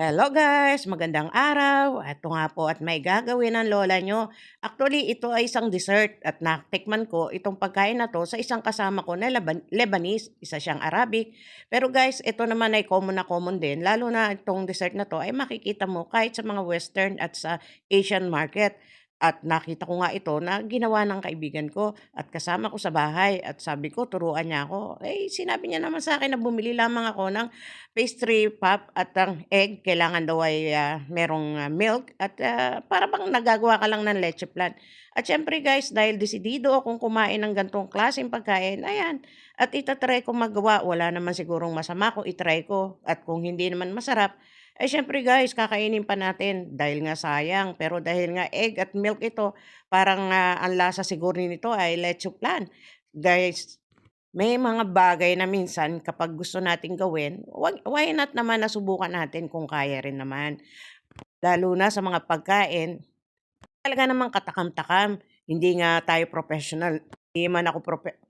Hello guys, magandang araw. Ito nga po at may gagawin ang lola nyo. Actually, ito ay isang dessert at natikman ko itong pagkain na to sa isang kasama ko na Laban- Lebanese, isa siyang Arabic. Pero guys, ito naman ay common na common din, lalo na itong dessert na to ay makikita mo kahit sa mga western at sa Asian market. At nakita ko nga ito na ginawa ng kaibigan ko at kasama ko sa bahay at sabi ko turuan niya ako. Eh sinabi niya naman sa akin na bumili lamang ako ng pastry pop at ang egg kailangan daw ay, ah, merong, ah, milk at, ah, para bang nagagawa ka lang ng leche flan. At siyempre guys, dahil desidido akong kumain ng ganitong klaseng pagkain, ayan, at ita-try kong magawa. Wala naman sigurong masama kung i-try ko at kung hindi naman masarap, eh siyempre guys, kakainin pa natin dahil nga sayang. Pero dahil nga egg at milk ito, parang, ah, ang lasa siguro nito ay leche flan. Guys, may mga bagay na minsan kapag gusto nating gawin, why not naman na subukan natin kung kaya rin naman. Lalo na sa mga pagkain, talaga namang katakam-takam. Hindi nga tayo professional, hindi man ako prope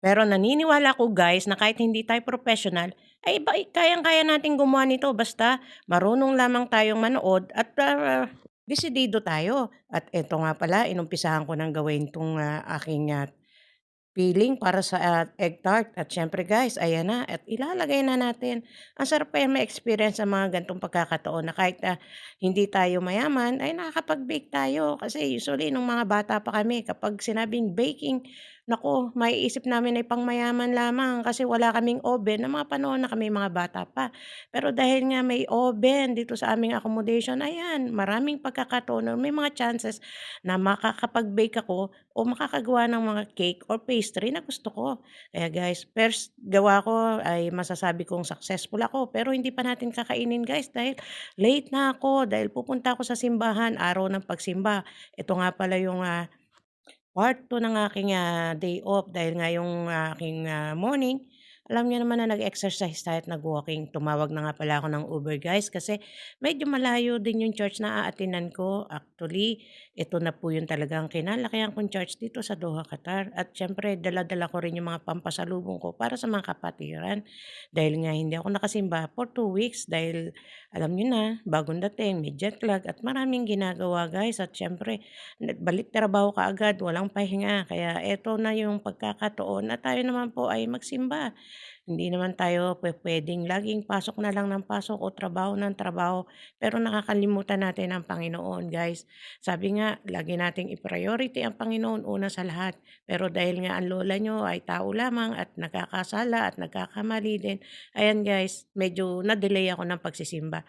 pero naniniwala ako guys na kahit hindi tayo professional, ay ba kayang-kaya nating gumawa nito basta marunong lamang tayong manood at, ah, desidido tayo. At eto nga pala, inumpisahan ko ng gawin 'tong, ah, aking, ah Filling para sa, ah, egg tart at siyempre guys ayan na at ilalagay na natin. Ang sarap kaya ma-experience ang mga ganitong pagkakataon na kahit, ah, hindi tayo mayaman ay nakakapag-bake tayo. Kasi usually nung mga bata pa kami kapag sinabing baking, naku maiisip namin ay pangmayaman lamang kasi wala kaming oven ng mga panahon na kami mga bata pa. Pero dahil nga may oven dito sa aming accommodation, ayan maraming pagkakataon na may mga chances na makakapag-bake ako o makakagawa ng mga cake or pastry na gusto ko. Kaya guys, first gawa ko ay masasabi kong successful ako pero hindi pa natin kakainin guys dahil late na ako dahil pupunta ako sa simbahan, araw ng pagsimba. Ito nga pala yung ah, part 2 ng aking ah, day off dahil nga yung ah, aking ah, morning alam niyo naman na nag-exercise tayo at nag-walking. Tumawag na nga pala ako ng Uber guys kasi medyo malayo din yung church na aatinan ko. Actually, ito na po yung talagang kinalakihan kong church dito sa Doha, Qatar. At syempre, dala-dala ko rin yung mga pampasalubong ko para sa mga kapatiran. Dahil nga hindi ako nakasimba for two weeks dahil alam niyo na, bagong dating, may jet lag at maraming ginagawa guys. At syempre, balik trabaho ka agad, walang pahinga. Kaya eto na yung pagkakataon na tayo naman po ay magsimba. Hindi naman tayo pupuwedeng laging pasok na lang ng pasok o trabaho ng trabaho, pero nakakalimutan natin ang Panginoon, guys. Sabi nga, lagi nating i-priority ang Panginoon una sa lahat. Pero dahil nga ang lola niyo ay tao lamang at nagkakasala at nagkakamali din, ayan guys, medyo na-delay ako ng pagsisimba.